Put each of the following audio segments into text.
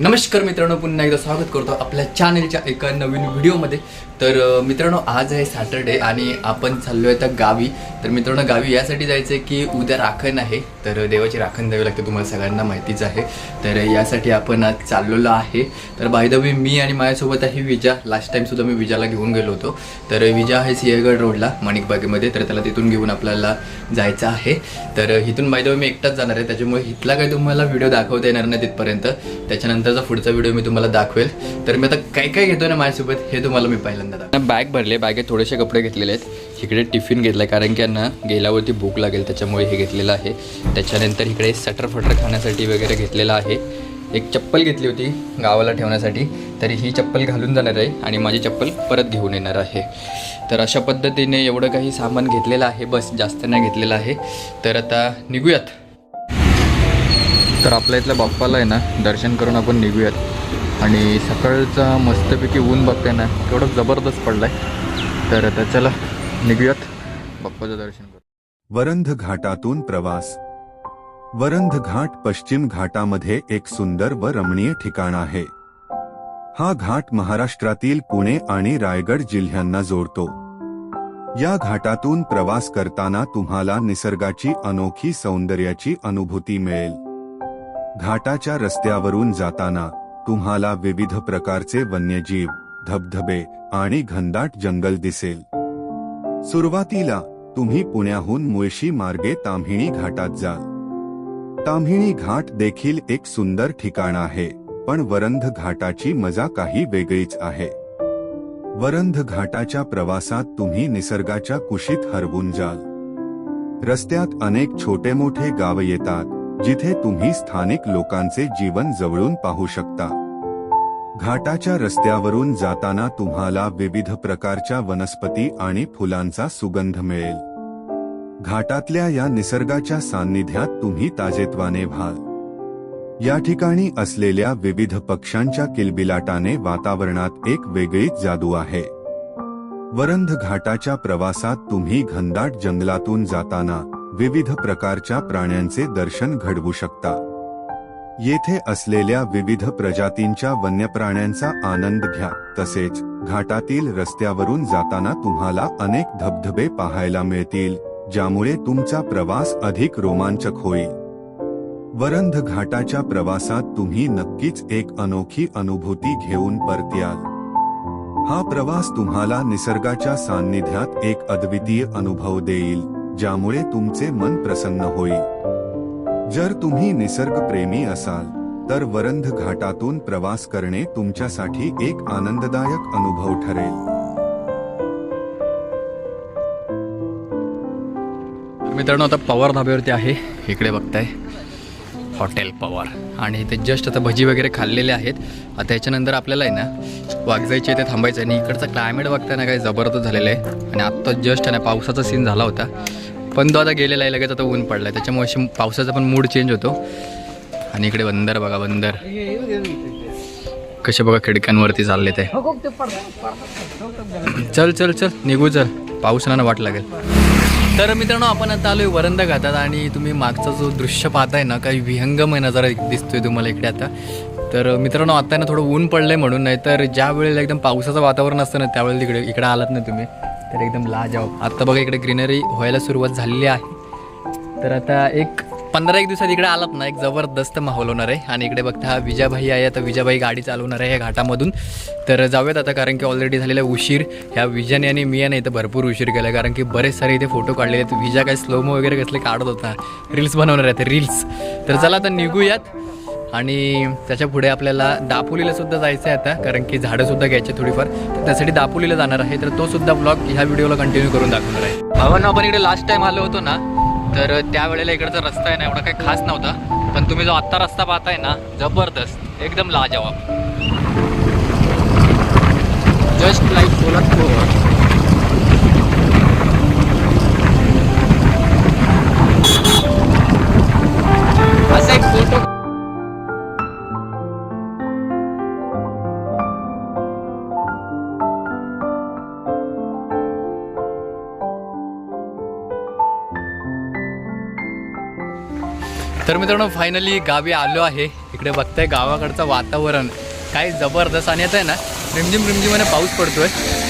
नमस्कार मित्रांनो पुन्हा एकदा स्वागत करतो आपल्या चॅनलच्या एका नवीन व्हिडिओमध्ये तर मित्रांनो आज आहे सॅटरडे आणि आपण चाललो आहे तर गावी. तर मित्रांनो गावी यासाठी जायचं आहे की उद्या राखण आहे. तर देवाची राखण द्यावी लागते तुम्हाला सगळ्यांना माहितीच आहे. तर यासाठी आपण आज चाललेलो आहे. तर बाय द वे मी आणि माझ्यासोबत आहे विजा. लास्ट टाईमसुद्धा मी विजाला घेऊन गेलो होतो. तर विजा आहे सिंहगड रोडला माणिकबागेमध्ये. तर त्याला तिथून घेऊन आपल्याला जायचं आहे. तर इथून बाय द वे मी एकटाच जाणार आहे. त्याच्यामुळे इथला काही तुम्हाला व्हिडिओ दाखवता येणार नाही तिथपर्यंत. त्याच्यानंतर नंतरचा पुढचा व्हिडिओ मी तुम्हाला दाखवेल. तर मी आता काय काय घेतो ना माझ्यासोबत हे तुम्हाला मी पहिल्यांदा दाखवेन. बॅग भरले बॅगेत थोडेसे कपडे घेतलेले आहेत. इकडे टिफिन घेतलाय कारण की यांना गेल्यावरती भूक लागेल त्याच्यामुळे हे घेतलेलं आहे. त्याच्यानंतर इकडे सटर फटर खाण्यासाठी वगैरे घेतलेलं आहे. एक चप्पल घेतली होती गावाला ठेवण्यासाठी तरी ही चप्पल घालून जाणार आहे आणि माझी चप्पल परत घेऊन येणार आहे. तर अशा पद्धतीने एवढं काही सामान घेतलेलं आहे बस जास्त नाही घेतलेलं आहे. तर आता निघूयात. तर आपल्या इथल्या बाप्पाला आहे ना दर्शन करून आपण निघूयात. आणि सकाळचा मस्तपैकी ऊन बघताय ना केवढं जबरदस्त पडलाय. तर आता चला निघूयात. बाप्पाचं दर्शन करू. वरंध घाटातून प्रवास. वरंध घाट पश्चिम घाटामध्ये एक सुंदर व रमणीय ठिकाण आहे. हा घाट महाराष्ट्रातील पुणे आणि रायगड जिल्ह्यांना जोडतो. या घाटातून प्रवास करताना तुम्हाला निसर्गाची अनोखी सौंदर्याची अनुभूती मिळेल. घाटाच्या रस्त्यावरून जाताना तुम्हाला विविध प्रकारचे वन्यजीव धबधबे आणि घनदाट जंगल दिसेल. सुरुवातीला तुम्ही पुण्याहून मुळशी मार्गे ताम्हिणी घाटात जाल. ताम्हिणी घाट देखील एक सुंदर ठिकाण आहे पण वरंध घाटाची मजा काही वेगळीच आहे. वरंध घाटाच्या प्रवासात तुम्ही निसर्गाच्या कुशीत हरवून जाल. रस्त्यात अनेक छोटे मोठे गाव येतात जिथे तुम्ही स्थानिक लोकांचे जीवन जवळून पाहू शकता. घाटाच्या रस्त्यावरून जाताना तुम्हाला विविध प्रकारच्या वनस्पती आणि फुलांचा सुगंध मिळेल. घाटातल्या या निसर्गाच्या सान्निध्यात तुम्ही ताजेत्वाने व्हाल. या ठिकाणी असलेल्या विविध पक्ष्यांच्या किलबिलाटाने वातावरणात एक वेगळीच जादू आहे. वरंध घाटाच्या प्रवासात तुम्ही घनदाट जंगलातून जाताना विविध प्रकारच्या प्राण्यांचे दर्शन घडवू शकता. येथे असलेल्या विविध प्रजातींच्या वन्यप्राण्यांचा आनंद घ्या. तसेच घाटातील रस्त्यावरून जाताना तुम्हाला अनेक धबधबे पाहायला मिळतील ज्यामुळे तुमचा प्रवास अधिक रोमांचक होईल. वरंध घाटाच्या प्रवासात तुम्ही नक्कीच एक अनोखी अनुभूती घेऊन परत्याल. हा प्रवास तुम्हाला निसर्गाच्या सान्निध्यात एक अद्वितीय अनुभव देईल. ज्यामुळे तुमचे मन प्रसन्न होईल. जर तुम्ही निसर्गप्रेमी असाल तर वरंध घाटातून प्रवास करणे तुमच्यासाठी एक आनंददायक अनुभव ठरेल. मित्रांनो आता पवार धाब्यावरती आहे. इकडे बघताय. हॉटेल पवार. आणि ते जस्ट आता भजी वगैरे खाल्लेले आहेत. आता याच्यानंतर आपल्याला आहे ना वागजायचे ते थांबायचं आहे. आणि इकडचं क्लायमेट बघताय ना काही जबरदस्त झालेलं आहे. आणि आत्ता जस्ट आहे ना पावसाचा सीन झाला होता. पण तो आता गेलेला आहे लगेच आता ऊन पडला आहे त्याच्यामुळे अशी पावसाचा पण मूड चेंज होतो. आणि इकडे बंदर बघा बंदर. कसे बघा खिडक्यांवरती चालले ते. चल चल चल निघू चल. पावसानं वाट लागेल. तर मित्रांनो आपण आता आलोय वरंदा घातात आणि तुम्ही मागचा जो दृश्य पाहताय ना काही विहंगमय नजारा दिसतोय तुम्हाला इकडे आता. तर मित्रांनो आता ना थोडं ऊन पडलंय म्हणून नाही तर ज्या वेळेला एकदम पावसाचं वातावरण असतं ना त्यावेळेला तिकडे इकडे आलात ना तुम्ही. तर एकदम लाजाव आता बघा इकडे ग्रीनरी व्हायला सुरुवात झालेली आहे. तर आता एक पंधरा एक दिवसात इकडे आलात ना एक जबरदस्त माहोल होणार आहे. आणि इकडे बघता हा विजाभाई आहे आता विजाबाई गाडी चालवणार आहे या घाटामधून. तर जाऊयात आता कारण की ऑलरेडी झालेला उशीर. ह्या विजाने आणि मियाने इथं भरपूर उशीर केला कारण की बरेच सारे इथे फोटो काढले आहेत. विजा काय स्लोमो वगैरे कसले काढत होता. रील्स बनवणार आहेत रील्स तर चला आता निघूयात. आणि त्याच्या पुढे आपल्याला दापोलीला सुद्धा जायचं आहे आता कारण की झाडं सुद्धा घ्यायची थोडीफार. तर त्यासाठी दापोलीला जाणार आहे. तर तो सुद्धा ब्लॉग ह्या व्हिडिओला कंटिन्यू करून दाखवणार आहे. भावांना आपण इकडे लास्ट टाइम आलो होतो ना तर त्यावेळेला इकडचा रस्ता आहे ना एवढा काही खास नव्हता. पण तुम्ही जो आत्ता रस्ता पाहताय ना जबरदस्त एकदम लाजवाब. जस्ट लाईक सोलापूर मित्रांनो फायनली गावी आलो आहे. इकडे बघताय गावाकडचं वातावरण. काय जबरदस्त आणि आता आहे ना रिमझिम रिमझिमाने पाऊस पडतोय.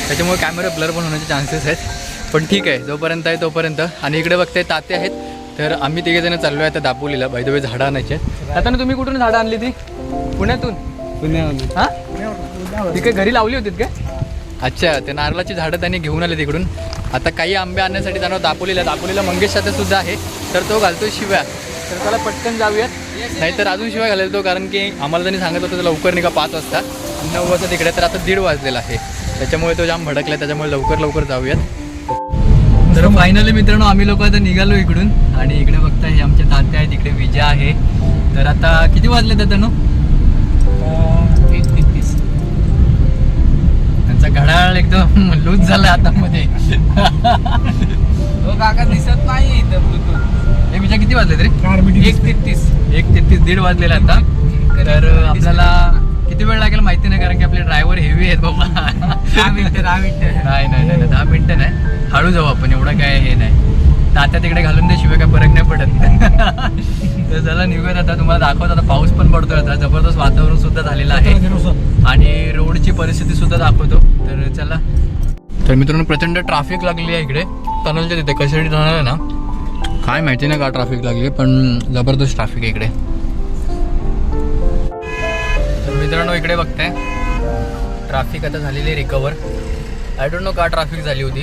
त्याच्यामुळे कॅमेरा ब्लर पण होण्याचे चान्सेस आहेत. पण ठीक आहे जोपर्यंत आहे तोपर्यंत. आणि इकडे बघताय ताते आहेत. तर आम्ही तिघे जण चाललो आहे आता दापोलीला. बाय द वे झाडं आणायची आहेत. आता ना तुम्ही कुठून झाडं आणली ती? पुण्यातून? पुण्याहून हां? ती काय घरी लावली होतीत काय? अच्छा ते नारळाची झाडं त्यांनी घेऊन आले तिकडून. आता काही आंबे आणण्यासाठी जाणार दापोलीला. दापोलीला मंगेश साथे सुद्धा आहे. तर तो घालतोय शिव्या. तर त्याला पटकन जाऊयात. नाहीतर अजून शिवाय घालेल तो कारण की आम्हाला त्यांनी सांगत होतं लवकर निघा पाच वाजता. नऊ वाजता तिकडे तर आता दीड वाजलेला आहे. त्याच्यामुळे तो जाम भडकला त्याच्यामुळे लवकर लवकर जाऊयात. तर फायनली मित्रांनो आम्ही लोक आता निघालो इकडून. आणि इकडे बघता हे आमचे तात्या आहेत इकडे विजय आहे. तर आता किती वाजले तात्यानो त्यांचा घड्याळ एकदम लूज झाला आता मध्ये. हो काका दिसत नाही इथं विजय किती वाजले तरी? एक तेहतीस. एक तेहतीस दीड वाजलेला आता. तर आपल्याला किती वेळ लागेल माहिती नाही कारण की आपले ड्रायव्हर हेवी आहेत बाबा. दहा मिनिटं दहा मिनिटं नाही नाही नाही दहा मिनिटं नाही. हळू जाऊ आपण एवढं काय हे नाही. तात्या तिकडे घालून दे शिवाय काय फरक नाही पडत. तर चला निघूयात आता. तुम्हाला दाखवत आता पाऊस पण पडतोय आता. जबरदस्त वातावरण सुद्धा झालेलं आहे. आणि रोडची परिस्थिती सुद्धा दाखवतो. तर चला. तर मित्रांनो प्रचंड ट्रॅफिक लागलेली आहे इकडे. टनलच्या तिथे कशासाठी टनल आहे ना. काय माहिती नाही का ट्रॅफिक लागली पण जबरदस्त ट्रॅफिक आहे इकडे. तर मित्रांनो इकडे बघताय. ट्रॅफिक आता झालेली आहे रिकवर आय डोंट नो का ट्रॅफिक झाली होती.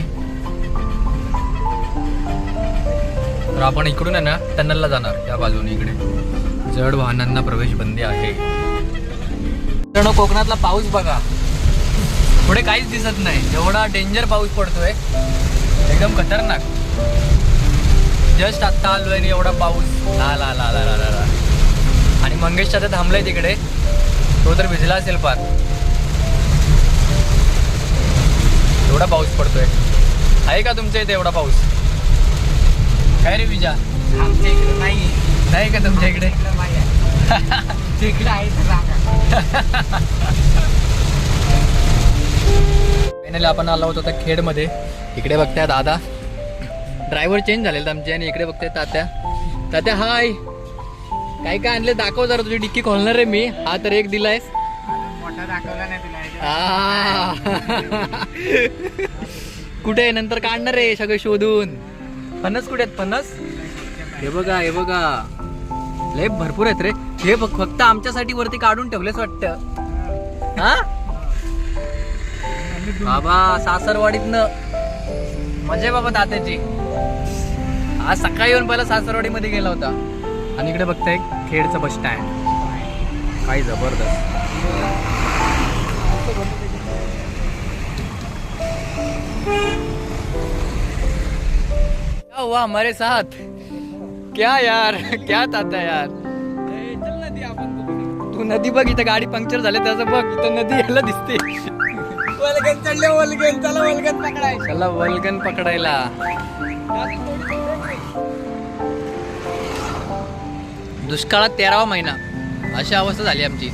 तर आपण इकडून आहे ना टनलला जाणार या बाजूने इकडे. जड वाहनांना प्रवेश बंदी आहे. मित्रांनो कोकणातला पाऊस बघा. पुढे काहीच दिसत नाही. एवढा डेंजर पाऊस पडतोय. एकदम खतरनाक. जस्ट आत्ता आलोय आणि एवढा पाऊस. ला ला ला ला ला ला. आणि मंगेश आता थांबलाय तिकडे. तो तर भिजला असेल फार. एवढा पाऊस पडतोय. आहे का तुमच्या इथे एवढा पाऊस? काय रे विजा? आमच्या इकडे नाही. नाही का तुमच्या इकडे? आहे. तिकडे आहे आपण आलो होतो त्या खेडमध्ये. इकडे बघताय दादा. ड्रायव्हर चेंज झालेले आमचे आणि इकडे बघताय तात्या. तात्या हाय काय काय आणले? दाखव जरा तुझी डिक्की खोलणार आहे मी. हा तर एक. आ. कुठे आहे? नंतर काढणार आहे सगळं शोधून. फणस कुठे आहेत? फणस हे बघा हे बघा. लय भरपूर आहेत रे. हे बघ फक्त आमच्यासाठी वरती काढून ठेवलेच वाटत. हा बाबा सासरवाडीतनं. मजा बाबा तात्याची. आज सकाळी येऊन पहिला सासरवाडी मध्ये गेला होता. आणि इकडे बघताय खेडचं बस स्टँड काय जबरदस्त. क्या हुआ हमारे साथ क्या यार क्या ताता यार. तू नदी बघ इथं गाडी पंक्चर झाले त्याचं बघ इथं नदी यायला दिसते. वल्गन चढले वल्गन. चला वल्गन पकडाय चला वल्गन पकडायला. दुष्काळात तेरावा महिना. अशी अवस्था झाली आमची.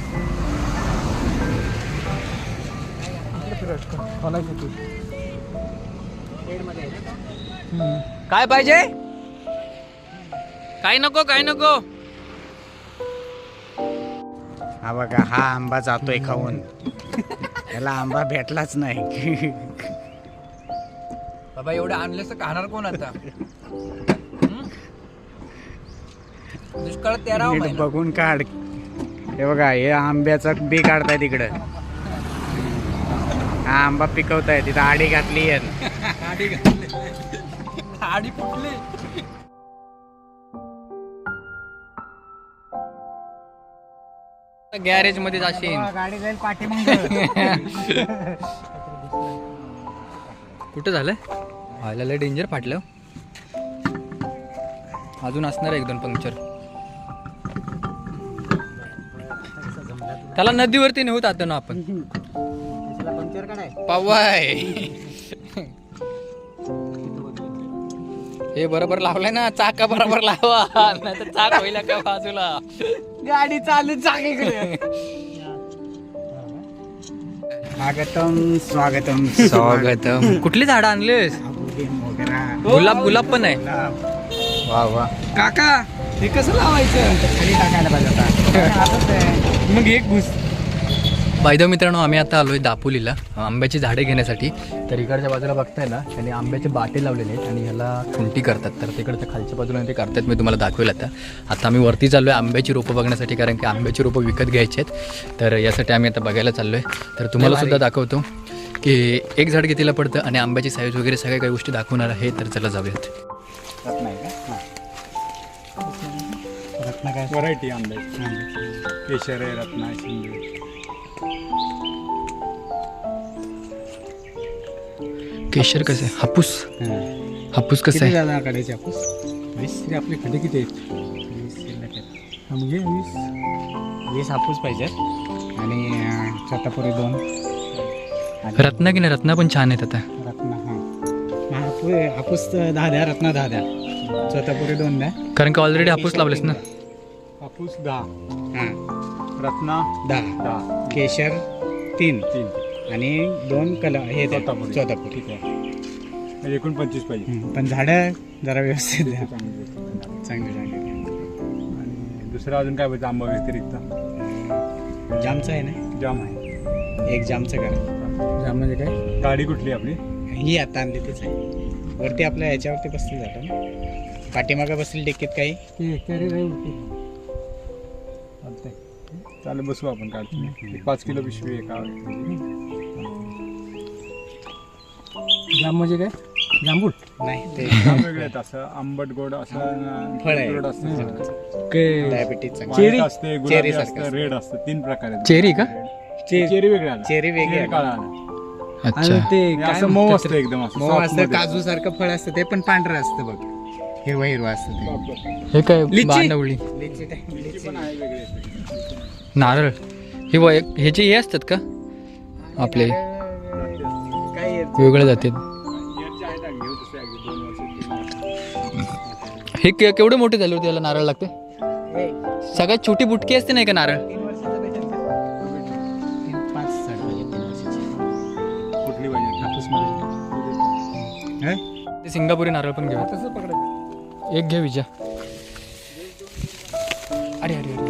काय पाहिजे? काय नको काय नको? हा बघा हा आंबा जातोय खाऊन. याला आंबा भेटलाच नाही. बाबा एवढं आणलेस तर खाणार कोण आता? नीट महिना. बघून काढ. हे बघा हे आंब्याचं बी काढताय तिकडं. हा आंबा पिकवताय तिथं आडी घातली आहे. आडी घातली. आडी फुटली. गॅरेजमध्ये जाशील गाडी जाईल पाठी कुठं झालं? व्हायला लय डेंजर फाटलं. अजून असणार एक दोन पंक्चर त्याला नदीवरती नेऊत आता ना आपण. पंक्चर काढाय पवाय हे बरोबर लावलंय ना चाका बरोबर लावा. नाही तर चाक होईल का बाजूला. गाडी चालू चाकीकडे स्वागतम स्वागतम स्वागतम. कुठली झाडं आणलीस? वगैरे गुलाब गुलाब पण आहे. वा वा. काका हे कसं लावायचं? खाली टाकायला पाहिजे आता असंच आहे. मग एक घुस. बायदेव मित्रांनो आम्ही आता आलोय दापोलीला आंब्याची झाडे घेण्यासाठी. तर इकडच्या बाजूला बघताय ना त्यांनी आंब्याचे बाटे लावलेले आहेत आणि ह्याला खुंटी करतात. तर तिकडच्या खालच्या बाजूला ते करतात मी तुम्हाला दाखवेल आता. आता आम्ही वरती चाललो आहे आंब्याची रोपं बघण्यासाठी कारण की आंब्याची रोपं विकत घ्यायची आहेत. तर यासाठी आम्ही आता बघायला चाललो आहे तर तुम्हाला सुद्धा दाखवतो की एक झाड कितीला पडतं आणि आंब्याची साईज वगैरे सगळ्या काही गोष्टी दाखवणार आहे तर चला जाऊयात. आहे का रत्न काय? व्हरायटी आंब्याची केशर आहे रत्ना आहे शिंदे. केशर कसं? आहे हापूस हापूस कसं आहे? झाला कडेचे हापूस? वीस तरी आपले खडे किती आहेत? वीस म्हणजे वीस. वीस हापूस पाहिजे. आणि अं, चोतापुरी दोन. रत्ना की नाही? रत्ना पण छान आहेत आता. रत्न हां. हापूस हापूस दहा द्या रत्न दहा द्या. चोतापुरी दोन द्या. कारण की ऑलरेडी हापूस लावलेस ना? हापूस दहा हां. रत्ना दहा दहा केशर तीन. तीन. आणि दोन कलर हे द्या. चोतापुरी. ठीक आहे. म्हणजे एकूण पंचवीस पाहिजे. हं, पण झाडं जरा व्यवस्थित द्या. चांगली गोष्ट. चांगली चांगली आणि दुसरं अजून काय पाहिजे आंबा व्यतिरिक्त. जामचं आहे ना? जाम आहे. एक जामचं करा. जाम म्हणजे काय? गाडी कुठली आपली? ही आता आणली तीच आहे. वरती आपल्या ह्याच्यावरती बसली जातं ना? पाठीमागं बसली डिक्कीत काही? चालेल बसू आपण काढतो. एक पाच किलो पिशवी एका जाम म्हणजे काय? जांभूळ? नाही ते जाम वेगळे आहेत असं. आंबट गोड असं फळ आहे. गोड असतं डायबिटीज व्हाईट असते गुलाबी चेरी असतं सारखं रेड असतं. तीन प्रकार आहेत. चेरी का? चेरी. वेगळे आला. चेरी वेगळी आहे. काळा अच्छा. ते असं मऊ असतं एकदम असं मऊ soft असतं मध्ये. काजू सारखं फळ असतं ते पण पांढरं असतं बघ. हिरवं हिरवं असतं ते. हे काय? लिची. बांधवळी. लिची. पण आहे वेगळे. नारळ. हे वय ह्याचे हे असतात का? आपले. काय वेगळे जातात. हे के- केवढे मोठे झाले होते याला नारळ लागते? सगळ्यात छोटी बुटकी असते नाही का नारळ? हे? ते सिंगापुरी नारळ पण घेऊ तसं एक घे विजा. अरे अरे.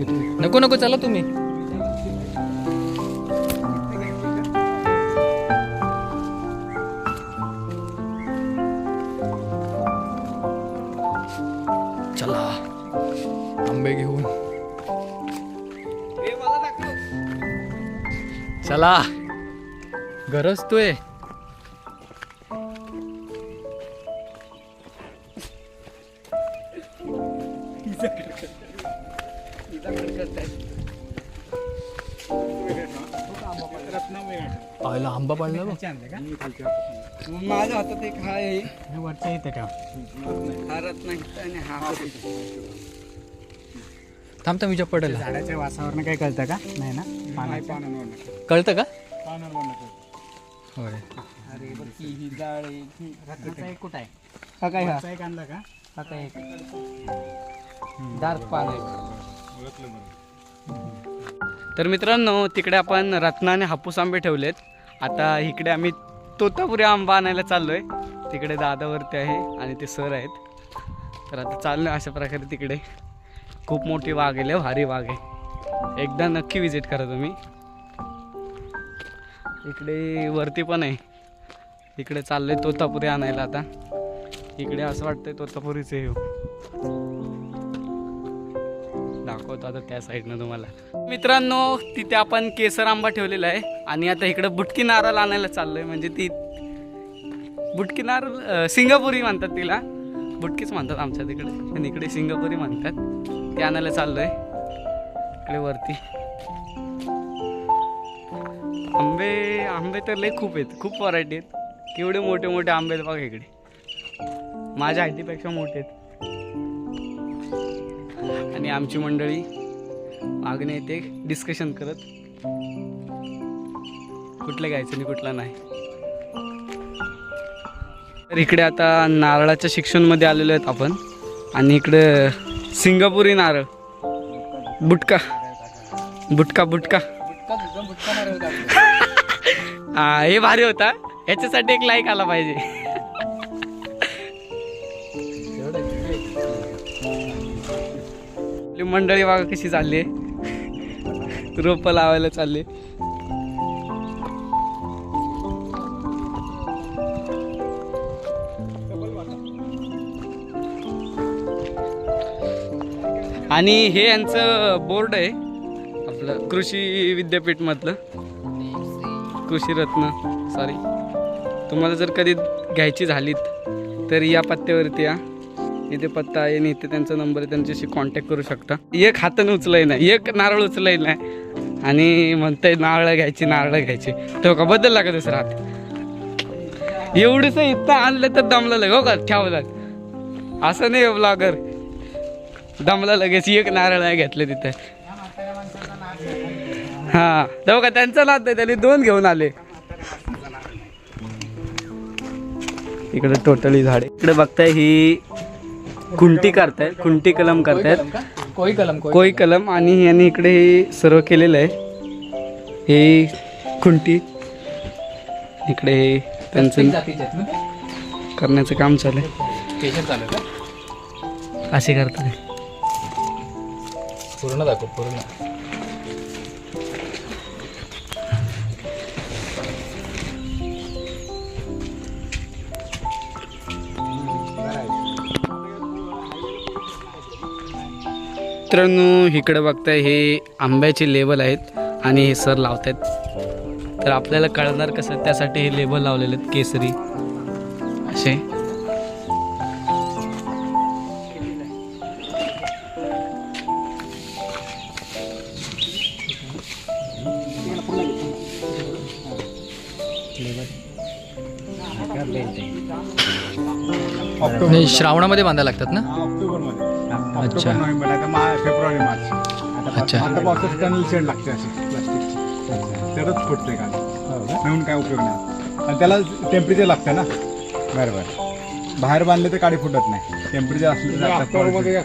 नको नको चला तुम्ही. चला आंबे घेऊन. चला गरजतोय. खालचे आणले का? माझ्या हातात एक हा आहे हे वरच्या इथे ठेव. हा रत्नागिरी आणि हा थांब थांब विजा पडेल. झाडाच्या वासावरनं काही कळतं का? नाही ना? पानाच्या कळतं. का? होय. अरे बघ की ही जाळ आहे ही रत्नाचा एक कुठं आहे? हा काय हा? वरचा एक आणला का? हा काय एक? डार्क पान आहे तर मित्रांनो तिकडे आपण रत्ना आणि हापूस आंबे ठेवलेत. आता इकडे आम्ही तोतापुरी आंबा आणायला चाललो आहे तिकडे दादावरती आहे आणि ते सर आहेत. तर आता चाललो अशा प्रकारे तिकडे. खूप मोठी वाघ आहे भारी वाघ आहे. एकदा नक्की विजिट करा तुम्ही. इकडे वरती पण आहे. इकडे चाललोय तोतापुरी आणायला आता. इकडे असं वाटतंय तोतापुरीचं येऊ हो. दाखवतो आता त्या साईडनं तुम्हाला. मित्रांनो तिथे आपण केसर आंबा ठेवलेला आहे आणि आता इकडे बुटकी नारळ आणायला चाललोय. म्हणजे ती बुटकी नारळ सिंगापुरी म्हणतात तिला. बुटकीच म्हणतात आमच्या तिकडे आणि इकडे सिंगापुरी म्हणतात. ते आणायला चाललोय. इकडे वरती. आंबे आंबे तर लय खूप आहेत. खूप व्हरायटी आहेत. केवढे मोठे मोठे आंबे आहेत बघा इकडे. माझ्या आयटीपेक्षा मोठे आहेत. आणि आमची मंडळी मागणे येते डिस्कशन करत. कुठलं घ्यायचं आणि कुठलं नाही. तर इकडे आता नारळाच्या शिक्षणमध्ये आलेलो आहेत आपण. आणि इकडे सिंगापुरी नारळ. बुटका. बुटका बुटका. हा हे भारी होता. याच्यासाठी एक लाईक आला पाहिजे. मंडळी बघा कशी चालली. रोप लावायला चालले. आणि हे यांचं बोर्ड आहे. आपलं कृषी विद्यापीठ मधलं कृषी रत्न सॉरी तुम्हाला जर कधी घ्यायची झालीत तर या पत्त्यावरती या. इथे पत्ता आहे आणि इथे त्यांचा नंबर आहे त्यांच्याशी कॉन्टॅक्ट करू शकता. एक हाताने उचलाय नाही एक नारळ उचलाय नाही. आणि म्हणताय नारळ घ्यायची नारळ घ्यायची. तो का? बदलला का दुसरा हात. एवढंच इथं आणलं तर दमलं लगे हो का? ठेवलं असं नाही ब्लॉगर दमला लगेच एक नारळ आहे घेतलं तिथे. हा. तेव्हा का? त्यांचा नात आहे त्यांनी दोन घेऊन आले. इकडे टोटली झाडे. इकडे बघताय ही खुंटी करतायत खुंटी कलम करतायत. कोई कलम कोई कोई कलम आणि यांनी इकडे हे सर्व केलेलं आहे. हे खुंटी इकडे हे त्यांचं जातीचे आहेत ना करण्याचं काम चालू आहे. केशर चालू का असे करतात पूर्ण दाखव पूर्ण. मित्रांनो इकडे बघताय हे आंब्याचे लेबल आहेत आणि हे सर लावत आहेत तर आपल्याला कळणार कसं त्यासाठी हे लेबल लावलेले आहेत केसरी. असे. श्रावणामध्ये बांधायला लागतात ना? ऑक्टोबर नोव्हेंबर आता मा फेब्रुवारी मार्च. आता अच्छा. आता पावसात टनल शेड लागते अशी. प्लास्टिकची तरच फुटते का? नवीन काय उपयोग नाही. आणि त्याला टेम्परेचर लागतं ना. बरोबर. बाहेर बांधले तर काडी फुटत नाही. टेम्परेचर असलं तर ऑक्टोबरमध्ये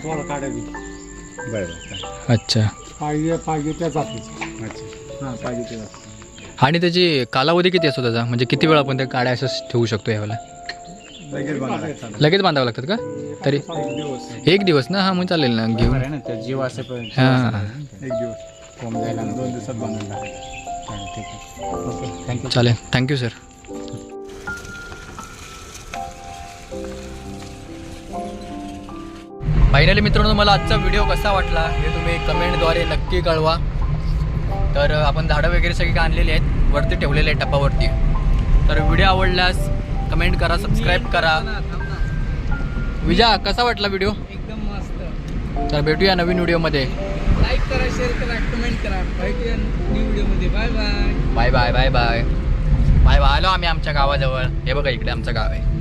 बरोबर. अच्छा. पाहिजे पाहिजे त्या जातीचं. अच्छा. हां पाहिजे ते आणि त्याची कालावधी किती असतो त्याचा? म्हणजे किती वेळ आपण त्या काड्या असं ठेवू शकतो यावेळेला? लगेच बांधावं लागतात का? तरी एक दिवस एक दिवस ना हा मग चालेल ना घेऊन. ना त्या जीव असेपर्यंत हां एक दिवस. कोंब जायला नको. दोन दिवसात बांधून टाकायचं. चालेल, ठीक आहे. ओके. थँक्यू चालेल. थँक्यू सर फायनली मित्रांनो मला आजचा व्हिडिओ कसा वाटला हे तुम्ही कमेंटद्वारे नक्की कळवा. तर आपण झाडं वगैरे सगळी आणलेली आहेत. वरती ठेवलेले आहेत टपावरती. तर व्हिडिओ आवडल्यास कमेंट करा सबस्क्राईब करा. विजा कसा वाटला व्हिडिओ एकदम मस्त. तर भेटूया नवीन व्हिडिओमध्ये लाईक करा शेअर करा कमेंट करा. भेटूया नवीन व्हिडिओमध्ये bye bye bye bye bye bye bye आलो आम्ही आमच्या गावाजवळ. हे बघा इकडे आमचं गाव आहे.